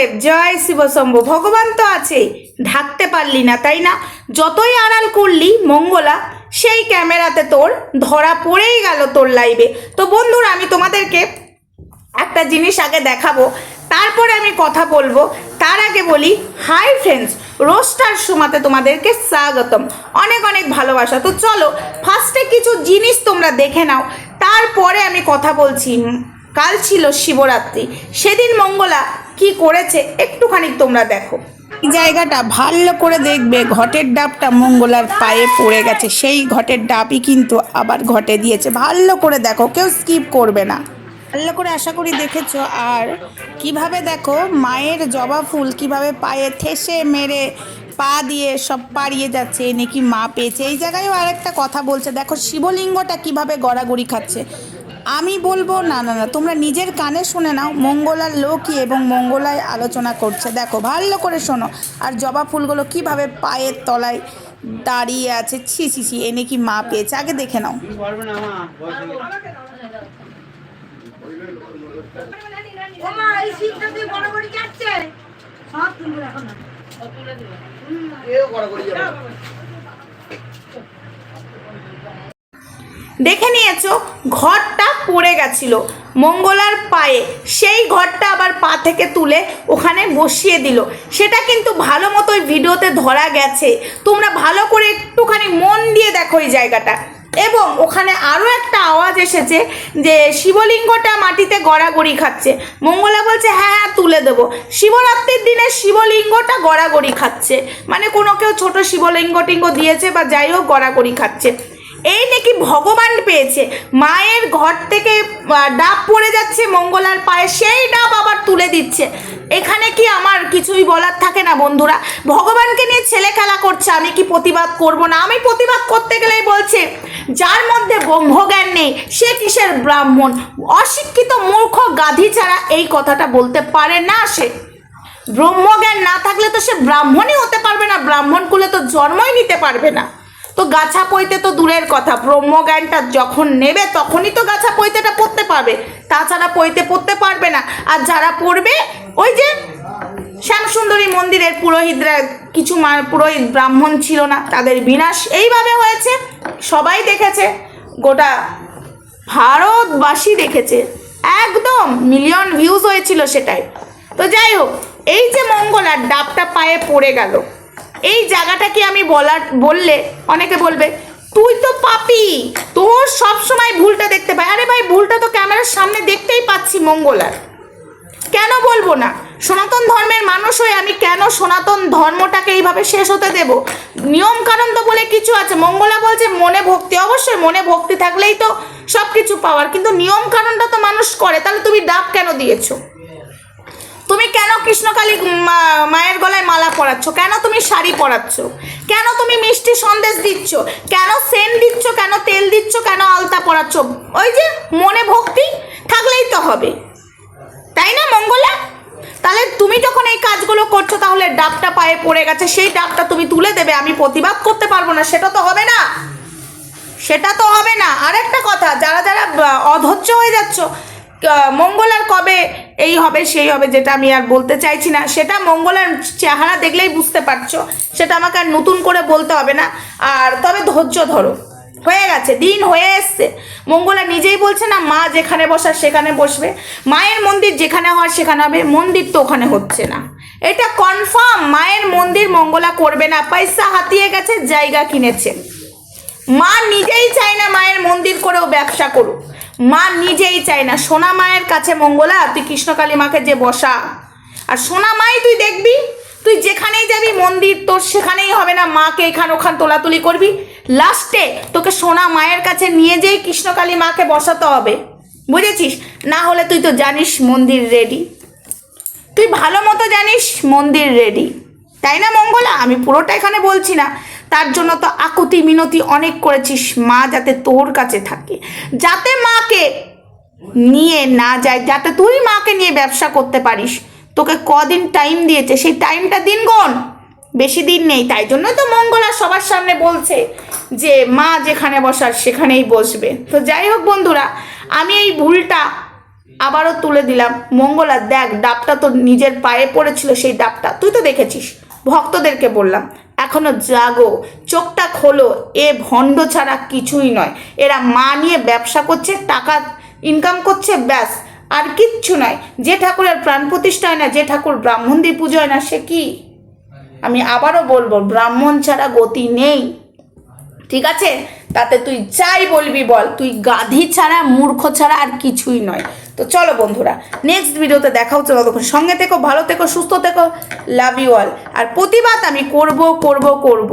মহাদেব জয় শিবশম্ভু ভগবান তো আছে ঢাকতে পারলি না, তাই না? যতই আড়াল করলি, মঙ্গলা, সেই ক্যামেরাতে তোর ধরা পড়েই গেল তোর লাইভে তো বন্ধুরা, আমি তোমাদেরকে একটা জিনিস আগে দেখাবো, তারপরে আমি কথা বলব। তার আগে বলি হাই ফ্রেন্ডস রোস্টার সময়তে তোমাদেরকে স্বাগতম। অনেক অনেক ভালোবাসা। তো চলো ফার্স্টে কিছু জিনিস তোমরা দেখে নাও, তারপরে আমি কথা বলছি। কাল ছিল শিবরাত্রি। সেদিন মঙ্গলা কি করেছে একটুখানি তোমরা দেখো। জায়গাটা ভালো করে দেখবে, ঘটের ডাবটা মঙ্গলার পায়ে পড়ে গেছে। সেই ঘটের ডাবই কিন্তু আবার ঘটে দিয়েছে। ভালো করে দেখো, কেউ স্কিপ করবে না। ভালো করে আশা করি দেখেছ। আর কীভাবে দেখো, মায়ের জবা ফুল কীভাবে পায়ে ঠেসে মেরে পা দিয়ে সব পাড়িয়ে যাচ্ছে নাকি মা পেয়েছে? এই জায়গায়ও আরেকটা কথা বলছে। দেখো, শিবলিঙ্গটা কীভাবে গড়াগড়ি খাচ্ছে। আমি বলব না না না তোমরা নিজের কানে শুনে নাও। মঙ্গলার লোকই এবং মঙ্গলায় আলোচনা করছে? দেখো ভালো করে শোনো। আর জবা ফুলগুলো কীভাবে পায়ের তলায় দাঁড়িয়ে আছে? ছি ছি ছি এনে কি মা পেয়েছে? আগে দেখে নাও। পারবে না মা বয়স হয়ে গেছে। ওমা এই শীতটা তুই বড় বড় যাচ্ছে সব তুলবে এখন না এও গড়াগড়ি যাবে। দেখে নিয়েছো, ঘরটা পড়ে গেছিল। মঙ্গলার পায়ে। সেই ঘরটা আবার পা থেকে তুলে ওখানে বসিয়ে দিল। সেটা কিন্তু ভালো মতো ওই ভিডিওতে ধরা গেছে। তোমরা ভালো করে একটুখানি মন দিয়ে দেখো এই জায়গাটা। এবং ওখানে আরও একটা আওয়াজ এসেছে যে শিবলিঙ্গটা মাটিতে গড়াগড়ি খাচ্ছে। মঙ্গলা বলছে হ্যাঁ হ্যাঁ তুলে দেবো। শিবরাত্রির দিনে শিবলিঙ্গটা গড়াগড়ি খাচ্ছে। মানে কোনো কেউ ছোটো শিবলিঙ্গ টিঙ্গ দিয়েছে বা যাই হোক গড়াগড়ি খাচ্ছে। এই নাকি ভগবান পেয়েছে। মায়ের ঘর থেকে ডাব পড়ে যাচ্ছে মঙ্গলার পায়ে, সেই ডাব আবার তুলে দিচ্ছে। এখানে কি আমার কিছুই বলার থাকে না বন্ধুরা? ভগবানকে নিয়ে ছেলে খেলা করছে, আমি কি প্রতিবাদ করব না? আমি প্রতিবাদ করতে গেলেই বলছে, যার মধ্যে ব্রহ্মজ্ঞান নেই, সে কিসের ব্রাহ্মণ? অশিক্ষিত মূর্খ গাধি ছাড়া এই কথাটা বলতে পারে না সে। ব্রহ্মজ্ঞান না থাকলে তো সে ব্রাহ্মণই হতে পারবে না। ব্রাহ্মণ কুলে তো জন্মই নিতে পারবে না। তো গাছা পইতে তো দূরের কথা, ব্রহ্মজ্ঞানটা যখন নেবে তখনই তো গাছা পইতেটা পড়তে পারবে। তাছাড়া পইতে পড়তে পারবে না। আর যারা পড়বে, ওই যে শ্যামসুন্দরী মন্দিরের পুরোহিতরা, কিছু মা- পুরোহিত ব্রাহ্মণ ছিল না, তাদের বিনাশ এইভাবে হয়েছে, সবাই দেখেছে, গোটা ভারতবাসী দেখেছে। একদম মিলিয়ন ভিউজ হয়েছিল সেটাই। তো যাই হোক, এই যে মঙ্গলার ডাবটা পায়ে পড়ে গেল। এই জায়গাটাকে আমি বলার, বললে অনেকে বলবে, তুই তো পাপি, তোর সব সময় ভুলটা দেখতে পাই। আরে ভাই, ভুলটা তো ক্যামেরার সামনে দেখতেই পাচ্ছি মঙ্গলার কেন বলব না? সনাতন ধর্মের মানুষ হয়ে আমি কেন সনাতন ধর্মটাকে এইভাবে শেষ হতে দেব? নিয়ম কারণ তো বলে কিছু আছে। মঙ্গলা বলছে মনে ভক্তি। অবশ্যই মনে ভক্তি থাকলেই তো সব কিছু পাওয়ার। কিন্তু নিয়ম কারণটা তো মানুষ করে। তাহলে তুমি ডাব কেন দিয়েছ? তুমি কেন কৃষ্ণকালী মায়ের গলায় মালা পরাচ্ছ? কেন তুমি শাড়ি পরাচ্ছ? কেন তুমি মিষ্টি সন্দেশ দিচ্ছ? কেন সেন দিচ্ছ? কেন তেল দিচ্ছ? কেন আলতা পরাচ্ছ? ওই যে মনে ভক্তি থাকলেই তো হবে। তাই না, মঙ্গলা? তাহলে তুমি যখন এই কাজগুলো করছ, তাহলে ডাবটা পায়ে পড়ে গেছে। সেই ডাবটা তুমি তুলে দেবে। আমি প্রতিবাদ করতে পারব না। সেটা তো হবে না। সেটা তো হবে না। আরেকটা কথা, যারা যারা অধৈর্য হয়ে যাচ্ছ মঙ্গলার কবে এই হবে, সেই হবে যেটা আমি আর বলতে চাইছি না। সেটা মঙ্গলার চেহারা দেখলেই বুঝতে পারছ। সেটা আমাকে আর নতুন করে বলতে হবে না। আর তবে ধৈর্য ধরো। হয়ে গেছে, দিন হয়ে এসছে। মঙ্গলা নিজেই বলছে না, মা যেখানে বসার সেখানে বসবে। মায়ের মন্দির যেখানে হওয়ার সেখানে হবে, মন্দির তো ওখানে হচ্ছে না। এটা কনফার্ম মায়ের মন্দির মঙ্গলা করবে না। পয়সা হাতিয়ে গেছে, জায়গা কিনেছে। মা নিজেই চায় না মায়ের মন্দির করেও ব্যবসা করুক। মা নিজেই চায় না। সোনা মায়ের কাছে মঙ্গলা তুই কৃষ্ণকালী মাকে যে বসা। আর সোনা মাই তুই দেখবি, তুই যেখানেই যাবি, মন্দির তোর সেখানেই হবে না। মাকে এখান ওখান তোলাতুলি করবি। লাস্টে তোকে সোনা মায়ের কাছে নিয়ে যেই কৃষ্ণকালী মাকে বসাতে হবে। বুঝেছিস? না হলে তুই তো জানিস মন্দির রেডি তুই ভালো মতো জানিস মন্দির রেডি তাই না মঙ্গলা? আমি পুরোটা এখানে বলছি না। তার জন্য তো আকুতি মিনতি অনেক করেছিস মা যাতে তোর কাছে থাকে। যাতে মাকে নিয়ে না যায়, যাতে তুই মাকে নিয়ে ব্যবসা করতে পারিস। তোকে কদিন টাইম দিয়েছে, সেই টাইমটা দিন গন বেশি দিন নেই, তাই জন্য তো মঙ্গলা সবার সামনে বলছে যে, মা যেখানে বসার সেখানেই বসবে। তো যাই হোক বন্ধুরা, আমি এই ভুলটা আবারও তুলে দিলাম। মঙ্গলা, দেখ, ডাবটা তো নিজের পায়ে পড়েছিল, সেই ডাবটা। তুই তো দেখেছিস, ভক্তদেরকে বললাম। এখনও জাগো, চোখটা খোলো, এ ভণ্ড ছাড়া কিছুই নয়। এরা মা নিয়ে ব্যবসা করছে, টাকা ইনকাম করছে, ব্যাস, আর কিচ্ছু নয়। যে ঠাকুরের প্রাণ প্রতিষ্ঠা হয় না, যে ঠাকুর ব্রাহ্মণ দিয়ে পুজো হয় না, সে কি? আমি আবারও বলব, ব্রাহ্মণ ছাড়া গতি নেই। ঠিক আছে? তাতে তুই যাই বলবি বল, তুই গাধি ছাড়া, মূর্খ ছাড়া আর কিছুই নয়। তো চলো বন্ধুরা নেক্সট ভিডিওতে দেখা হচ্ছে ততক্ষণ সঙ্গে থেকো, ভালো থেকো, সুস্থ থেকো লাভ ইউ অল আর প্রতিবাদ আমি করব করব করব।